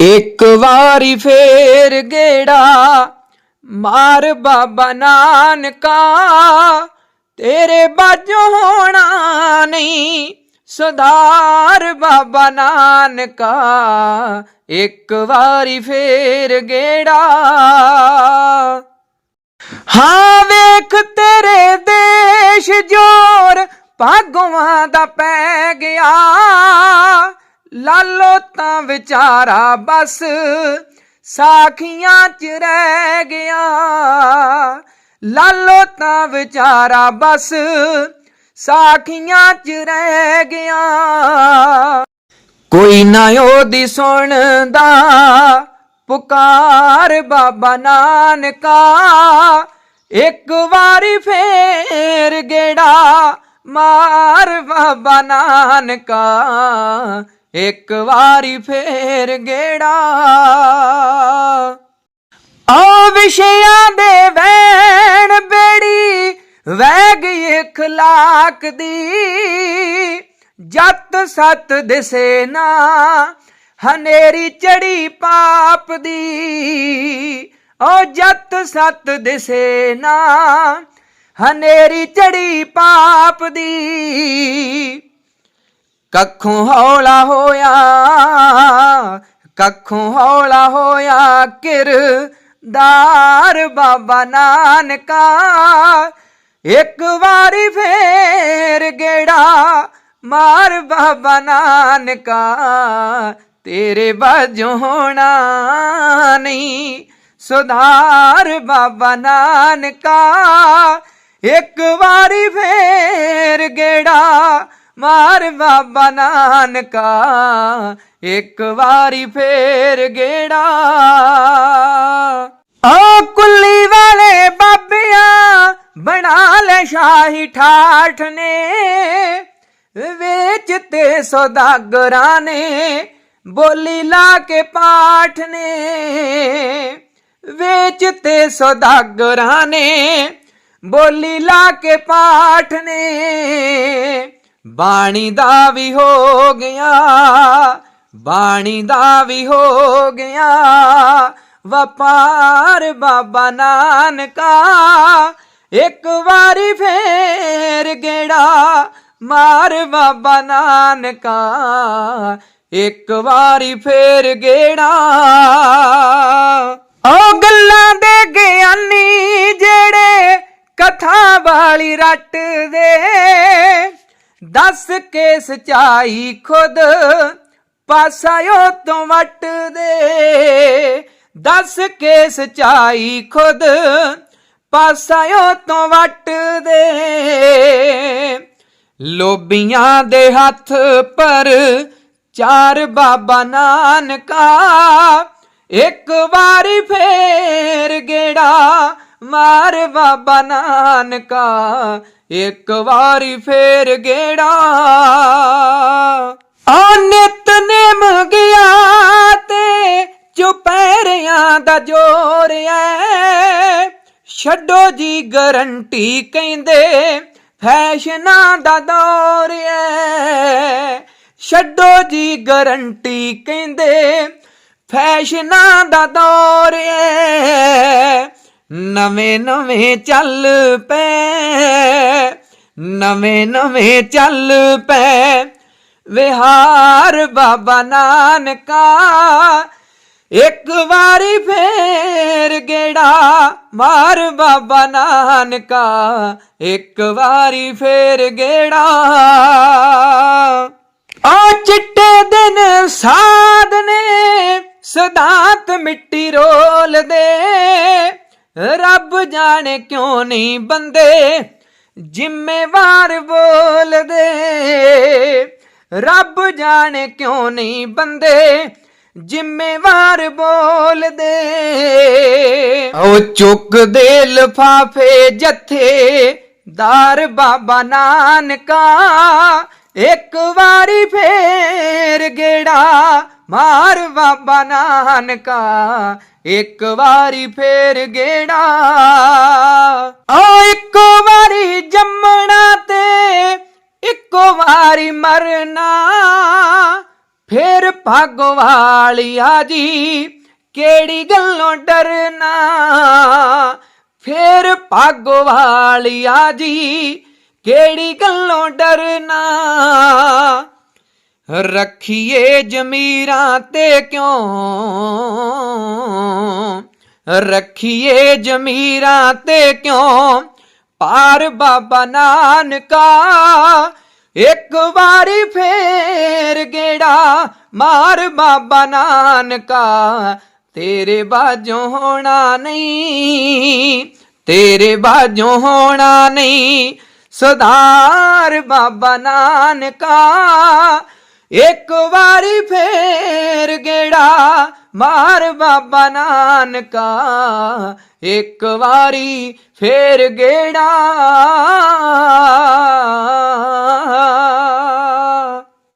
ਇੱਕ ਵਾਰੀ ਫੇਰ ਗੇੜਾ ਮਾਰ ਬਾਬਾ ਨਾਨਕਾ, ਤੇਰੇ ਬਾਝੋਂ ਹੋਣਾ ਨਹੀਂ ਸੁਧਾਰ ਬਾਬਾ ਨਾਨਕਾ। ਇੱਕ ਵਾਰੀ ਫੇਰ ਗੇੜਾ ਹਾਂ ਵੇਖ ਤੇਰੇ ਦੇਸ਼ ਜੋਰ ਭਾਗਵਾਂ ਦਾ ਪੈ ਗਿਆ। ਲਾਲੋ ਤਾਂ ਵਿਚਾਰਾ ਬਸ, ਸਾਖੀਆਂ ਚ ਰਹਿ ਗਿਆ। ਲਾਲੋ ਤਾਂ ਵਿਚਾਰਾ ਬਸ, ਸਾਖੀਆਂ ਚ ਰਹਿ ਗਿਆ। ਕੋਈ ਨਾ ਉਹਦੀ ਸੁਣਦਾ, ਪੁਕਾਰ ਬਾਬਾ ਨਾਨਕਾ। ਇੱਕ ਵਾਰੀ ਫੇਰ ਗੇੜਾ ਮਾਰ ਬਾਬਾ ਨਾਨਕਾ। ਇੱਕ ਵਾਰੀ ਫੇਰ ਗੇੜਾ। ਆ ਵਿਸ਼ਿਆਂ ਦੇ ਵੈਣ ਬੇੜੀ ਵਹਿ ਗਈ ਇਖਲਾਕ ਦੀ। ਜਤ ਸਤ ਦਿਸੇ ਨਾ, ਹਨੇਰੀ ਚੜੀ ਪਾਪ ਦੀ। ਓ ਜਤ ਸਤ ਦਿਸੇ ਨਾ, ਹਨੇਰੀ ਚੜੀ ਪਾਪ ਦੀ। ਕੱਖੋਂ ਹੌਲਾ ਹੋਇਆ, ਕੱਖੋਂ ਹੌਲਾ ਹੋਇਆ ਕਿਰਦਾਰ ਬਾਬਾ ਨਾਨਕਾ। ਇੱਕ ਵਾਰੀ ਫੇਰ ਗੇੜਾ ਮਾਰ ਬਾਬਾ ਨਾਨਕਾ, ਤੇਰੇ ਬਾਝੋਂ ਹੋਣਾ ਨਹੀਂ ਸੁਧਾਰ ਬਾਬਾ ਨਾਨਕਾ। ਇੱਕ ਵਾਰੀ ਫੇਰ ਗੇੜਾ ਮਾਰ ਬਾਬਾ ਨਾਨਕਾ ਇੱਕ ਵਾਰੀ ਫੇਰ ਗੇੜਾ ਆ ਕੁੱਲੀ ਵਾਲੇ ਬਾਬਿਆਂ ਬਣਾ ਲੈ ਸ਼ਾਹੀ ਠਾਠ ਨੇ ਵੇਚ ਤੇ ਸੌਦਾਗਰਾਂ ਨੇ ਬੋਲੀ ਲਾ ਕੇ ਪਾਠ ਨੇ ਵੇਚ ਤੇ ਸੌਦਾਗਰਾਂ ਨੇ ਬੋਲੀ ਲਾ ਕੇ ਪਾਠ ਨੇ ਬਾਣੀ ਦਾ ਵੀ ਹੋ ਗਿਆ, ਬਾਣੀ ਦਾ ਵੀ ਹੋ ਗਿਆ। ਵਪਾਰ ਬਾਬਾ ਨਾਨਕਾ, ਇੱਕ ਵਾਰੀ ਫੇਰ ਗੇੜਾ ਮਾਰ ਬਾਬਾ ਨਾਨਕਾ। ਇੱਕ ਵਾਰੀ ਫੇਰ ਗੇੜਾ, ਉਹ ਗੱਲਾਂ ਦੇ ਗਿਆਨੀ ਜਿਹੜੇ ਕਥਾ ਵਾਲੀ ਰੱਟ ਦੇ ਦੱਸ ਕੇ ਸਚਾਈ ਖੁਦ ਪਾਸਾਇਓ ਤੋਂ ਵੱਟ ਦੇ ਦੱਸ ਕੇ ਸਚਾਈ ਖੁਦ ਪਾਸਾਇਓ ਤੋਂ ਵੱਟ ਦੇ ਲੋਬੀਆਂ ਦੇ ਹੱਥ ਪਰ ਚਾਰ ਬਾਬਾ ਨਾਨਕਾ, ਇੱਕ ਵਾਰੀ ਫੇਰ ਗੇੜਾ ਮਾਰ ਬਾਬਾ ਨਾਨਕਾ, ਇੱਕ ਵਾਰੀ ਫੇਰ ਗੇੜਾ। ਆ ਨਿਤ ਨਿਮ ਗਿਆ ਤੇ ਚੁਪਹਿਰਿਆਂ ਦਾ ਜੋਰ ਐ। ਛੱਡੋ ਜੀ ਗਰੰਟੀ ਕਹਿੰਦੇ, ਫੈਸ਼ਨਾਂ ਦਾ ਦੌਰ ਐ। ਛੱਡੋ ਜੀ ਗਰੰਟੀ ਕਹਿੰਦੇ, ਫੈਸ਼ਨਾਂ ਦਾ ਦੌਰ ਐ। ਨਵੇਂ ਨਵੇਂ ਚੱਲ ਪਏ ਨਵੇਂ ਨਵੇਂ ਚੱਲ ਪਏ ਵਿਹਾਰ ਬਾਬਾ ਨਾਨਕਾ, ਇੱਕ ਵਾਰੀ ਫੇਰ ਗੇੜਾ ਮਾਰ ਬਾਬਾ ਨਾਨਕਾ, ਇੱਕ ਵਾਰੀ ਫੇਰ ਗੇੜਾ। ਆ ਚਿੱਟੇ ਦਿਨ ਸਾਧ ਨੇ ਸਦਾਤ ਮਿੱਟੀ ਰੋਲਦੇ ਰੱਬ ਜਾਣੇ ਕਿਉਂ ਨਹੀਂ ਬੰਦੇ? ਜ਼ਿੰਮੇਵਾਰ ਬੋਲਦੇ। ਰੱਬ ਜਾਣੇ ਕਿਉਂ ਨਹੀਂ ਬੰਦੇ? ਜ਼ਿੰਮੇਵਾਰ ਬੋਲਦੇ। ਉਹ ਚੁੱਕਦੇ ਲਫਾਫੇ ਜੱਥੇ, ਦਾਰ ਬਾਬਾ ਨਾਨਕਾ। ਇੱਕ ਵਾਰੀ ਫੇਰ ਗੇੜਾ ਮਾਰ ਬਾਬਾ ਨਾਨਕਾ। ਇੱਕ ਵਾਰੀ ਫੇਰ ਗੇੜਾ ਓ ਇੱਕੋ ਵਾਰੀ ਜੰਮਣਾ ਤੇ ਇੱਕੋ ਵਾਰੀ ਮਰਨਾ। ਫੇਰ ਭਾਗੋ ਵਾਲਿਆ ਜੀ ਕਿਹੜੀ ਗੱਲੋਂ ਡਰਨਾ? ਫੇਰ ਭਾਗੋ ਵਾਲਿਆ ਜੀ ਕਿਹੜੀ ਗੱਲੋਂ ਡਰਨਾ? ਰੱਖੀਏ ਜਮੀਰਾਂ ਤੇ ਕਿਉਂ? ਰੱਖੀਏ ਜਮੀਰਾਂ ਤੇ ਕਿਉਂ? ਪਾਰ ਬਾਬਾ ਨਾਨਕਾ, ਇੱਕ ਵਾਰੀ ਫੇਰ ਗੇੜਾ ਮਾਰ ਬਾਬਾ ਨਾਨਕਾ। ਤੇਰੇ ਬਾਝੋਂ ਹੋਣਾ ਨਹੀਂ, ਤੇਰੇ ਬਾਝੋਂ ਹੋਣਾ ਨਹੀਂ ਸੁਧਾਰ ਬਾਬਾ ਨਾਨਕਾ। ਇੱਕ ਵਾਰੀ ਫੇਰ ਗੇੜਾ ਮਾਰ ਬਾਬਾ ਨਾਨਕਾ। ਇੱਕ ਵਾਰੀ ਫੇਰ ਗੇੜਾ